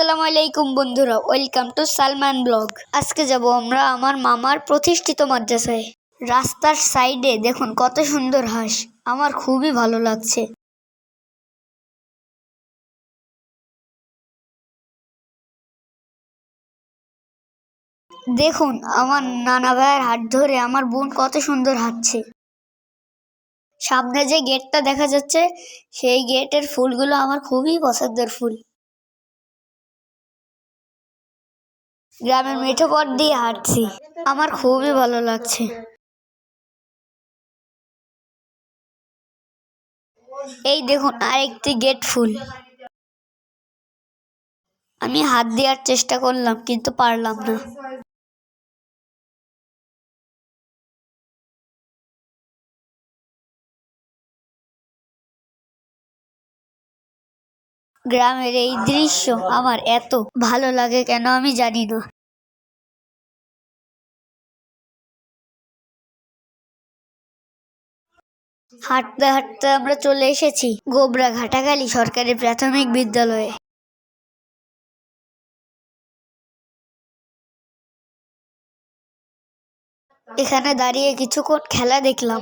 আসসালামু আলাইকুম বন্ধুরা, ওয়েলকাম টু সালমান ব্লগ। আজকে যাব আমরা আমার মামার প্রতিষ্ঠিত মাদ্রাসায়। রাস্তার সাইডে দেখুন কত সুন্দর হাঁস, আমার খুবই ভালো লাগছে। দেখুন আমার নানা ভাইয়ের হাত ধরে আমার বোন কত সুন্দর হাঁটছে। সামনে যে গেটটা দেখা যাচ্ছে, সেই গেটের ফুলগুলো আমার খুবই পছন্দের ফুল। গ্রামের মিঠো পথ দিয়ে হাঁটছি। আমার খুবই ভালো লাগছে। এই দেখুন, আরেকটি গেট ফুল। আমি হাত দেওয়ার চেষ্টা করলাম, কিন্তু পারলাম না। গ্রামের এই দৃশ্য আমার এত ভালো লাগে কেন আমি জানি না। হাঁটতে হাঁটতে আমরা চলে এসেছি গোবরা ঘাটাখালী সরকারি প্রাথমিক বিদ্যালয়ে। এখানে দাঁড়িয়ে কিছুক্ষণ খেলা দেখলাম।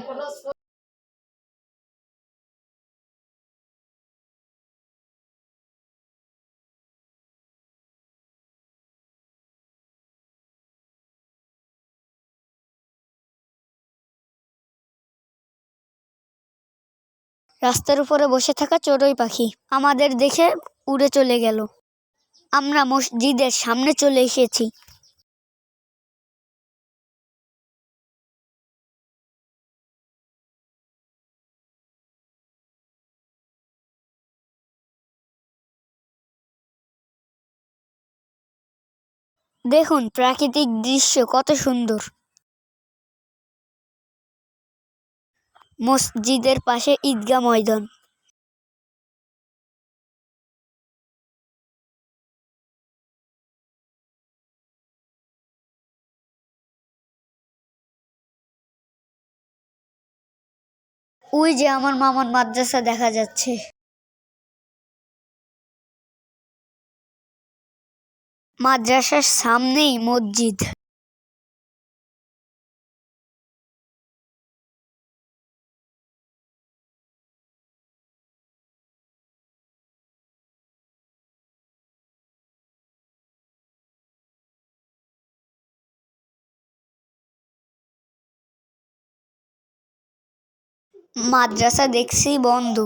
রাস্তার উপরে বসে থাকা চড়ুই পাখি আমাদের দেখে উড়ে চলে গেল। আমরা মসজিদের সামনে চলে এসেছি। দেখুন প্রাকৃতিক দৃশ্য কত সুন্দর। মসজিদের পাশে ঈদগাহ ময়দান। ওই যে আমার মামার মাদ্রাসা দেখা যাচ্ছে। মাদ্রাসার সামনেই মসজিদ। মাদ্রাসা দেখছি বন্ধ।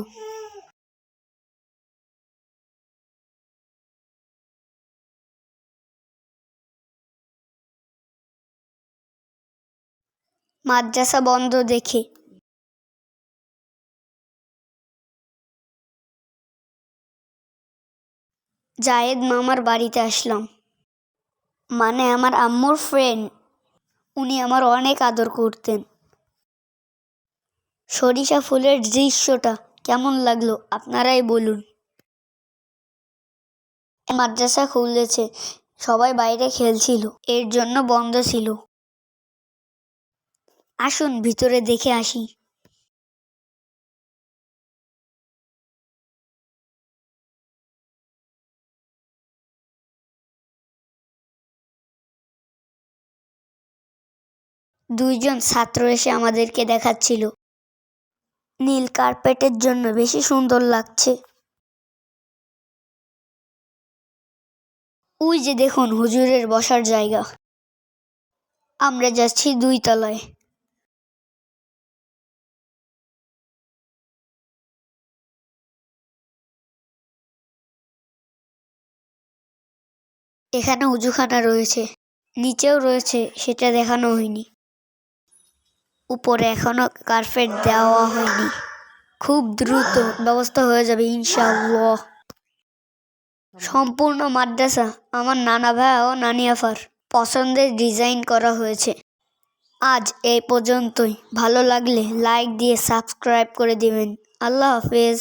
মাদ্রাসা বন্ধ দেখে। জায়েদ মামার বাড়িতে আসলাম। মানে আমার আম্মুর ফ্রেন্ড উনি আমার অনেক আদর করতেন। সরিষা ফুলের দৃশ্যটা কেমন লাগল আপনারাই বলুন। মাদ্রাসা খুলেছে, সবাই বাইরে খেলছিল, এর জন্য বন্ধ ছিল। আসুন ভিতরে দেখে আসি। দুইজন ছাত্র এসে আমাদেরকে দেখাচ্ছিল। নীল কার্পেটের জন্য বেশি সুন্দর লাগছে। ওই যে দেখুন হুজুরের বসার জায়গা। আমরা যাচ্ছি দুই তলায়। এখানে উজুখানা রয়েছে। নিচেও রয়েছে, সেটা দেখানো হয়নি। উপরে এখনও কার্পেট দেওয়া হয়নি। খুব দ্রুত ব্যবস্থা হয়ে যাবে, ইনশাআল্লাহ। সম্পূর্ণ মাদ্রাসা, আমার নানা ভাই ও নানি আফার, পছন্দের ডিজাইন করা হয়েছে। আজ এই পর্যন্তই। ভালো লাগলে লাইক দিয়ে সাবস্ক্রাইব করে দিবেন। আল্লাহ হাফেজ।